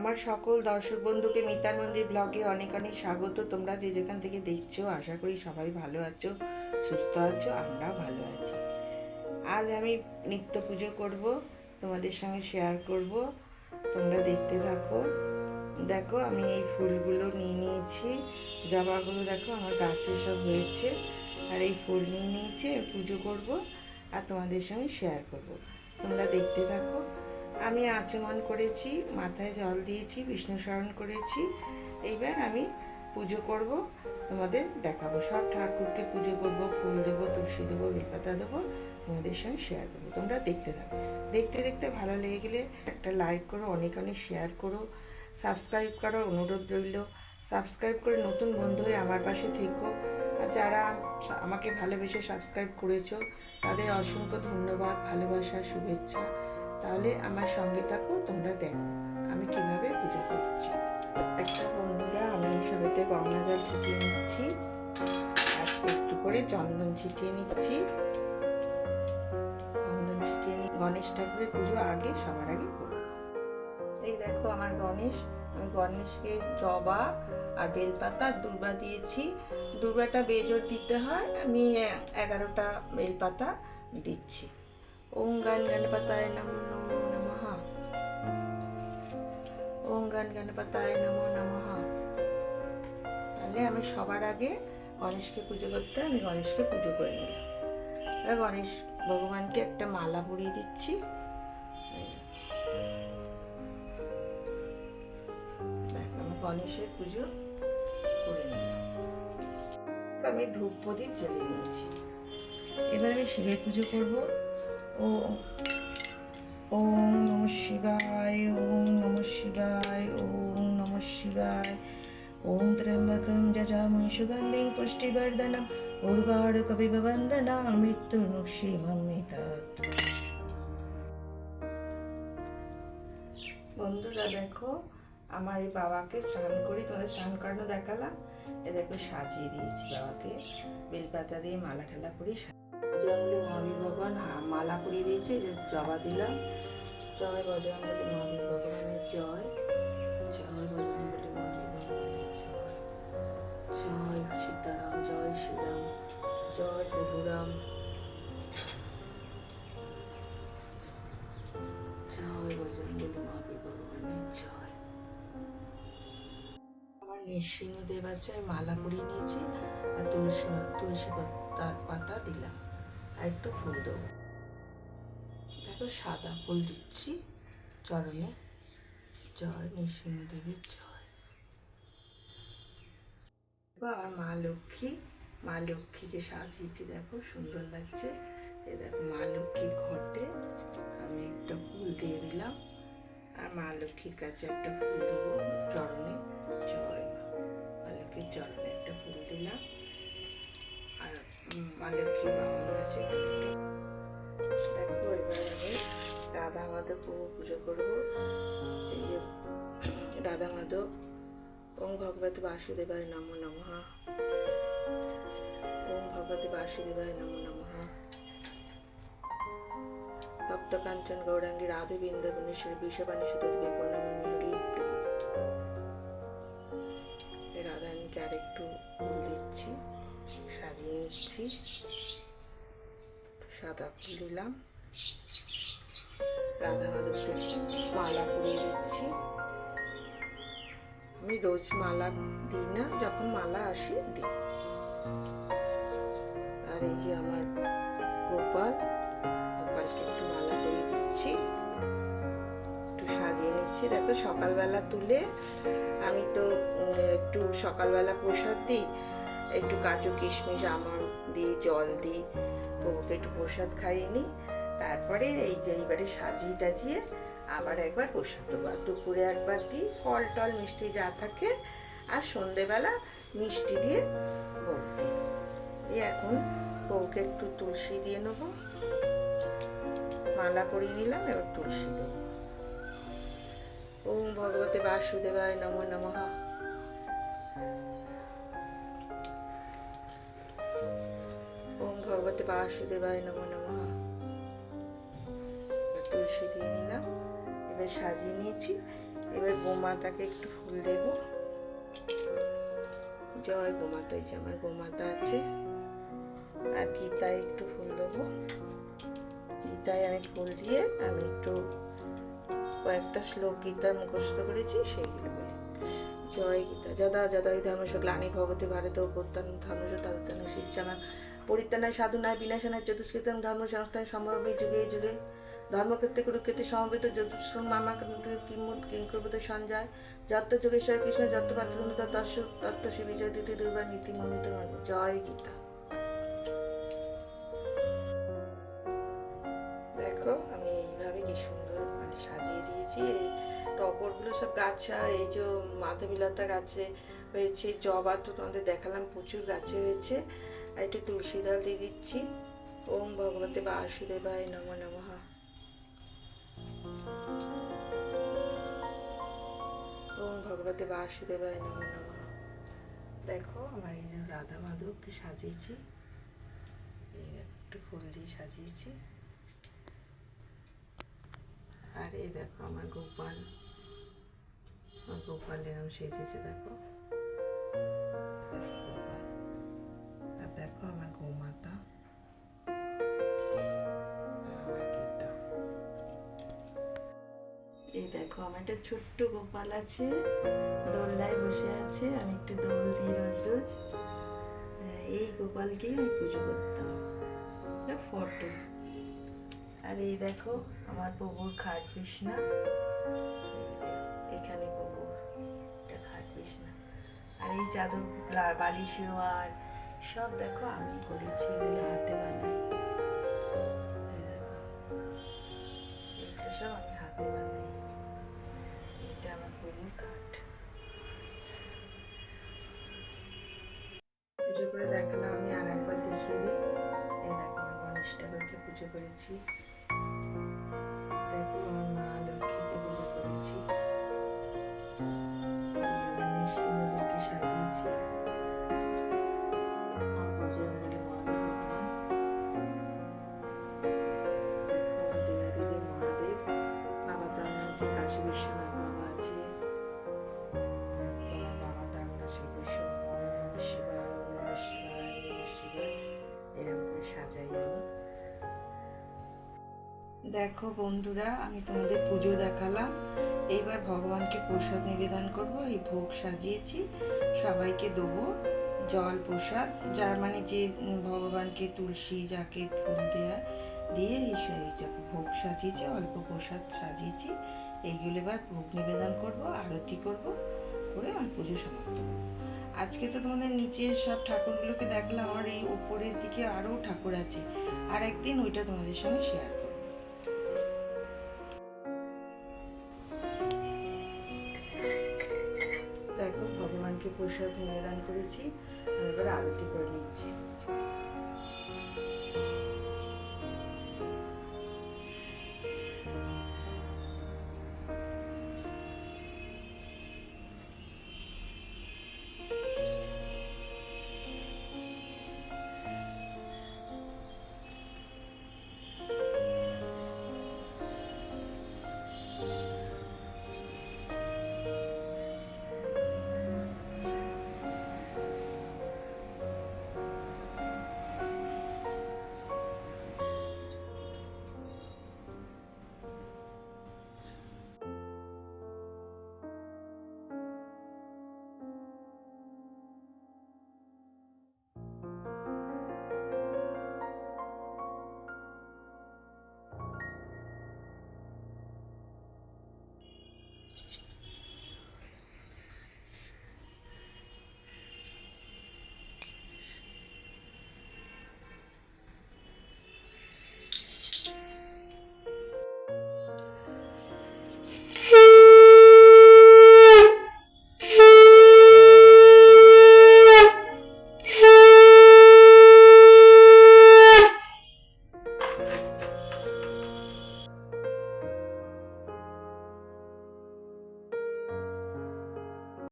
আমার সকল দর্শক বন্ধুকে মিতার মন্দির ব্লগে অনেক অনেক স্বাগত। তোমরা যে যেখান থেকে দেখছ, আশা করি সবাই ভালো আছো, সুস্থ আছো, আমরাও ভালো আছি। আজ আমি নিত্য পুজো করব, তোমাদের সঙ্গে শেয়ার করব। তোমরা দেখতে থাকো। দেখো, আমি এই ফুলগুলো নিয়ে নিয়েছি। জবাগুলো দেখো, আমার গাছে সব হয়েছে। আর এই ফুল নিয়ে নিয়েছি পুজো করব আর তোমাদের সঙ্গে শেয়ার করব। তোমরা দেখতে থাকো। আমি আচমন করেছি, মাথায় জল দিয়েছি, বিষ্ণু স্মরণ করেছি। এইবার আমি পুজো করব, তোমাদের দেখাবো। সব ঠাকুরকে পুজো করব, ফুল দেবো, তুলসী দেবো, বেলপাতা দেবো, তোমাদের সঙ্গে শেয়ার করব। তোমরা দেখতে থাকো। দেখতে দেখতে ভালো লেগে গেলে একটা লাইক করো, অনেক অনেক শেয়ার করো। সাবস্ক্রাইব করার অনুরোধ রইল। সাবস্ক্রাইব করে নতুন বন্ধু হয়ে আমার পাশে থেকো। আর যারা আমাকে ভালোবেসে সাবস্ক্রাইব করেছ, তাদের অসংখ্য ধন্যবাদ, ভালোবাসা, শুভেচ্ছা। তাহলে আমার সঙ্গে থাকো, তোমরা দেখো আমি কীভাবে পুজো করছি। একটা বন্ধুরা, আমি সবেতে গঙ্গা জল ছিটিয়ে নিচ্ছি। একটু করে চন্দন ছিটিয়ে নিচ্ছি। চন্দন ছিটিয়ে নি গণেশ ঠাকুরের পুজো আগে, সবার আগে করব। এই দেখো আমার গণেশ, আমি গণেশকে জবা আর বেলপাতা দুর্বা দিয়েছি। দুর্বাটা বেজোর দিতে হয়, আমি এগারোটা বেলপাতা দিচ্ছি। ওম গান নমো নমো নমঃ ওম গান গণপতায় নমো নমঃ। তাহলে আমি সবার আগে গণেশকে পুজো করতে, আমি গণেশকে পুজো করে নিলাম। এবার গণেশ ভগবানকে একটা মালা পরিয়ে দিচ্ছি। আমি গণেশের পুজো করে নিলাম। আমি ধূপ প্রদীপ জ্বেলে নিয়েছি। এবার আমি শিবের পুজো করব। ও ওম নম শিবায়, ওম নম শিবায়, ওম নম শিবায়। ওম ত্র্যম্বকং যজামহি সুগন্ধিং পুষ্টিবর্ধনম উর্বারুকবিব বন্দনা মৃত্যুর্মুক্ষীমমিতাৎ বন্ধুরা, দেখো, আমার এই বাবাকে স্নান করি তোমাদের স্নান করানো দেখালাম। এ দেখো, সাজিয়ে দিয়েছি বাবাকে। বেলপাতা দিয়ে মালা ঠালা করি বজরঙ্গলি মহাবীর ভগবান মালা পরিয়ে দিয়েছি, যে জবা দিলাম। জয় বজরঙ্গলি মহাবীর ভগবানের জয়। জয় বজরঙ্গলি মহাবীর জয়। জয় সীতারাম, জয় শ্রীরাম, জয় প্রভুরাম। জয় বজরঙ্গলি মহাবীর ভগবানের জয়। আমার নৃসিংহদেব আছে মালা পরিয়ে নিয়েছি, আর তুলসী তুলসী পাতা পাতা দিলাম। আর একটু ফুল দেবো। দেখো সাদা ফুল দিচ্ছি চরণে। জয় নৃসিংহদেবের জয়। আমার মা লক্ষ্মী, মা লক্ষ্মীকে সাজিয়েছি, দেখো সুন্দর লাগছে। এই দেখো মা লক্ষ্মীর ঘটে, আমি একটা ফুল দিয়ে দিলাম। আর মা লক্ষ্মীর কাছে একটা ফুল দেবো চরণে। জয় মা লক্ষ্মীর বামন আছে রাধা মাধব পুরো পুজো করব। এই যে রাধা মাধব, ওম ভগবতী বাসুদেবায় নমো নমঃ। ওম ভগবতী বাসুদেবায় নমো নমঃ। ভক্ত কাঞ্চন গৌরাঙ্গী রাধে বৃন্দাবনেশ্বরী বিষবাণী সুতোর বিপর্ণমী সাদা ফুল দিলাম। রাধা মাধবকে মালা পরিয়ে দিচ্ছি। আমি রোজ মালা দিই না, যখন মালা আসে দিই। আর এই যে আমার গোপাল, গোপালকে একটু মালা পরিয়ে দিচ্ছি। একটু সাজিয়ে নিচ্ছি। দেখো, সকালবেলা তুলে আমি তো একটু সকালবেলা প্রসাদ দিই, একটু কাজু কিশমিশ আমন্ড দিই, জল দিই। প্রভুকে একটু প্রসাদ খাইয়ে নিই। তারপরে এই যে এইবারে সাজিয়ে টাজিয়ে আবার একবার প্রসাদ দেবো। দুপুরে একবার দিই, ফল টল, মিষ্টি যা থাকে, আর সন্ধেবেলা মিষ্টি দিয়ে বউ দিই। এখন বউকে একটু তুলসী দিয়ে নেব। মালা পরিয়ে নিলাম, এবার তুলসী দেবো। ওম ভগবতে বাসুদেবায় নমো নমঃ। ভগবতে বাসুদেবায় নমো নমঃ। তুলসী দিয়ে নিলাম, এবার সাজিয়ে নিয়েছি, এবার গোমাতাকে একটু ফুল দেব। জয় গোমাতা যে আমার গোমাতা আছে। আর গীতায় একটু ফুল দেবো। গীতায় আমি ফুল দিয়ে আমি একটু কয়েকটা শ্লোক গীতার মুখস্থ করেছি, সেইগুলো জয় গীতা, যদা যদা হি ধর্মস গ্লানি ভবতি ভারত প্রত্যান ধর্মস তদাতন শিক্ষানা পরিত্রাণায়, সাধনায় বিনাশনায় চতুষ্কৃতম ধর্ম সংস্থায় সমবে যুগে যুগে ধর্মক্ষেত্রে কুরুক্ষেত্রে সমবেত যতুষ্কম মামা কিঙ্করবত সঞ্জয়, যত্ত যোগেশ্বর কৃষ্ণ, যত্ত পাত্র দর্শক তত্ত্ব শ্রী বিজয় দ্বিতীয় দুর্বার নীতি মন্দিত জয় গীতা। সব গাছা এই যে মাধবীলতা গাছে হয়েছে, জবা তো তোমাদের দেখালাম, প্রচুর গাছে হয়েছে। আর একটু তুলসী দল দিয়ে দিচ্ছি। ওম ভগবতে বাসুদেবায় নম নমঃ। ওম ভগবতে বাসুদেবায় নম নমঃ। দেখো, আমার এই রাধা মাধবকে সাজিয়েছি। এই একটু ফুল দিয়ে সাজিয়েছি। আর এই দেখো আমার গোপাল। গোপাল এরম সেজেছে, দেখো। গোপাল। আর দেখো আমার গোমাতা। এই দেখো, আমার একটা ছোট্ট গোপাল আছে, দোলনায় বসে আছে, আমি একটু দোল দিই রোজ রোজ। এই গোপালকেই আমি পুজো করতাম। এটা ফটো। আর এই দেখো, আমার প্রভুর খাট বিছনা। এখানে প্রভু এটা খাট বিছনা আর এই চাদর লা- বালিশ আর সব দেখো আমি করেছি, এগুলো হাতে বানাই। এগুলো সব আমি হাতে বানাই। এটা আমার প্রভুর খাট। পুজো করে দেখালাম, আমি আর একবার দেখিয়ে দিই। এই দেখো, আমি গণেশ ঠাকুরকে পুজো করেছি। দেখো বন্ধুরা, আমি তোমাদের পুজো দেখালাম। এইবার ভগবানকে প্রসাদ নিবেদন করব, এই ভোগ সাজিয়েছি। সবাইকে দেবো জল প্রসাদ, যার মানে যে ভগবানকে তুলসী, যাকে ফুল দেয়া দিয়ে এই ভোগ সাজিয়েছি, অল্প প্রসাদ সাজিয়েছি। এইগুলো এবার ভোগ নিবেদন করব, আরতি করব, করে আমি পুজো সমাপ্ত আজকে তো তোমাদের নিচের সব ঠাকুরগুলোকে দেখলাম আমার এই ওপরের দিকে আরও ঠাকুর আছে। আর একদিন ওইটা তোমাদের সঙ্গে শেয়ার প্রসাদ নিবেদন করেছি। আমি এবার আরতি করে নিচ্ছি।